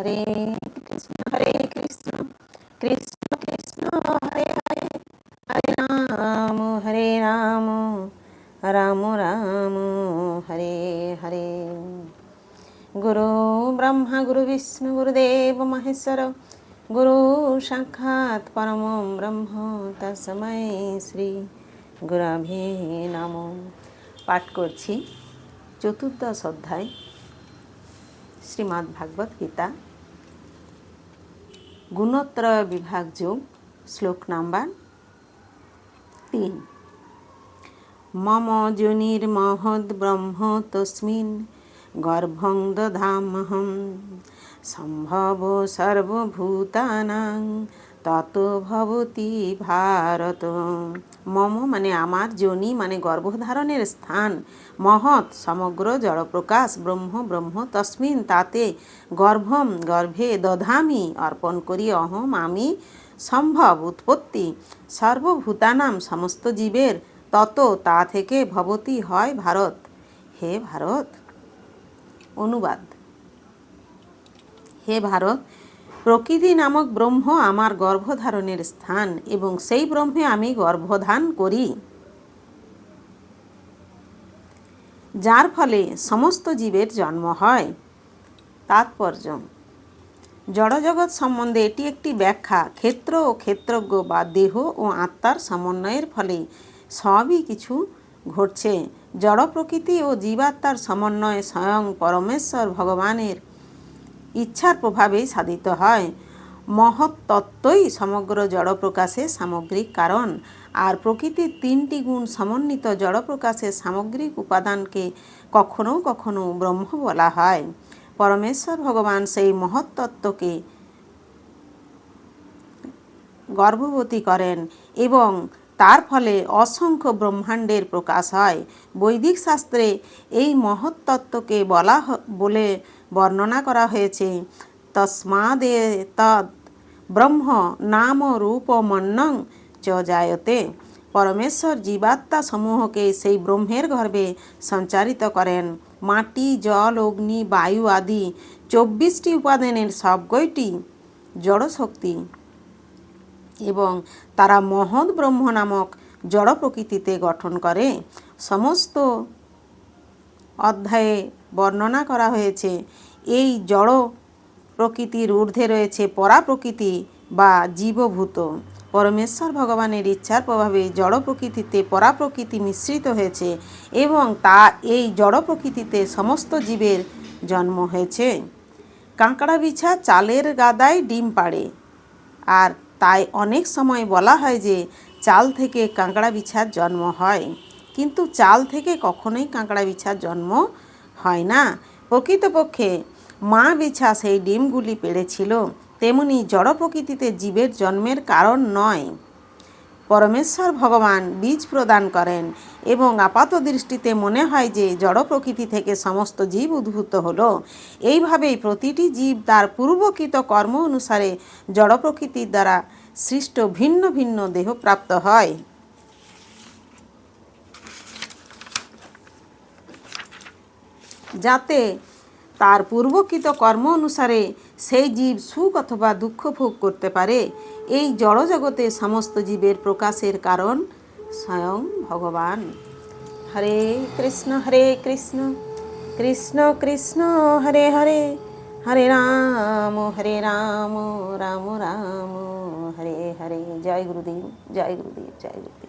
হরে কৃষ্ণ হরে কৃষ্ণ কৃষ্ণ কৃষ্ণ হরে হরে হরে রাম হরে রাম রাম রাম হরে হরে গুরু ব্রহ্মা গুরু বিষ্ণু গুরুদেব মহেশ্বর গুরু সাক্ষাৎ পরম ব্রহ্ম তসময় শ্রী গুরাভে নম পাঠ করছি চতুর্দশ অধ্যায়, শ্রীমদ্ ভাগবত গীতা। গুণত্রয় বিভাগ যোগ শ্লোক নাম্বার তিন। মম যোনির্মহদ্ ব্রহ্ম তস্মিন গর্ভং দধামহম সম্ভব সর্বভূতানাং তত ভবতি ভারত। মম মানে আমার যোনি মানে গর্ভধারণের স্থান। মহৎ, সমগ্র জড়প্রকাশ ব্রহ্ম ব্রহ্ম তস্মিন তাতে গর্ভম গর্ভে দধামি, অর্পণ করি অহম আমি সম্ভব উৎপত্তি। সর্বভূতানাম সমস্ত জীবের, তত তা থেকে ভবতি হয় ভারত। হে ভারত। অনুবাদ। হে ভারত প্রকৃতি নামক ব্রহ্ম আমার গর্ভধারণের স্থান এবং সেই ব্রহ্মে আমি গর্ভধান করি। যার ফলে সমস্ত জীবের জন্ম হয়। তাৎপর্য, জড়জগৎ সম্বন্ধে এটি একটি ব্যাখ্যা। ক্ষেত্র ও ক্ষেত্রজ্ঞ বা দেহ ও আত্মার সমন্বয়ের ফলে সবই কিছু ঘটছে। জড় প্রকৃতি ও জীবাত্মার সমন্বয়ে স্বয়ং পরমেশ্বর ভগবানের ইচ্ছার প্রভাবেই সাধিত হয়। মহৎ তত্ত্বই সমগ্র জড় প্রকাশের সামগ্রিক কারণ। আর প্রকৃতির তিনটি গুণ সমন্বিত জড় প্রকাশের সামগ্রিক উপাদানকে কখনো কখনো ব্রহ্ম বলা হয়। পরমেশ্বর ভগবান সেই মহৎ তত্ত্বকে গর্ভবতী করেন এবং তার ফলে অসংখ্য ব্রহ্মাণ্ডের প্রকাশ হয়। বৈদিক শাস্ত্রে এই মহৎ তত্ত্বকে বলা বলে বর্ণনা করা হয়েছে। তস্মাদে তদ ব্রহ্ম নাম রূপ মন্নং চ জায়তে পরমেশ্বর জীবাত্মা সমূহকে সেই ব্রহ্মের গর্ভে সঞ্চারিত করেন। মাটি, জল, অগ্নি, বায়ু আদি চব্বিশটি উপাদানের সবকয়টি জড়শক্তি এবং তারা মহৎ ব্রহ্ম নামক জড় প্রকৃতিতে গঠন করে। সমস্ত অধ্যায়ে বর্ণনা করা হয়েছে। এই জড় প্রকৃতির ঊর্ধ্বে রয়েছে পরা প্রকৃতি বা জীবভূত। পরমেশ্বর ভগবানের ইচ্ছার প্রভাবে জড় প্রকৃতিতে পরা প্রকৃতি মিশ্রিত হয়েছে এবং তা এই জড় প্রকৃতিতে সমস্ত জীবের জন্ম হয়েছে। কাঁকড়া বিছা চালের গাদায় ডিম পাড়ে। আর তাই অনেক সময় বলা হয় যে চাল থেকে কাঁকড়া বিছার জন্ম হয়। কিন্তু চাল থেকে কখনোই কাঁকড়া বিছার জন্ম হয় না। প্রকৃতপক্ষে মা বিছা সেই ডিমগুলি পেড়েছিল, তেমনি জড় প্রকৃতিতে জীবের জন্মের কারণ নয়। পরমেশ্বর ভগবান বীজ প্রদান করেন এবং আপাত দৃষ্টিতে মনে হয় যে জড় প্রকৃতি থেকে সমস্ত জীব উদ্ভূত হলো। এইভাবেই প্রতিটি জীব তার পূর্বকৃত কর্ম অনুসারে জড় প্রকৃতির দ্বারা সৃষ্ট ভিন্ন ভিন্ন দেহ প্রাপ্ত হয়। যাতে তার পূর্বকৃত কর্ম অনুসারে সেই জীব সুখ অথবা দুঃখ ভোগ করতে পারে। এই জড়জগতে সমস্ত জীবের প্রকাশের কারণ স্বয়ং ভগবান। হরে কৃষ্ণ হরে কৃষ্ণ কৃষ্ণ কৃষ্ণ, হরে হরে হরে রাম হরে রাম রাম রাম, হরে হরে। জয় গুরুদেব জয় গুরুদেব জয় গুরুদেব।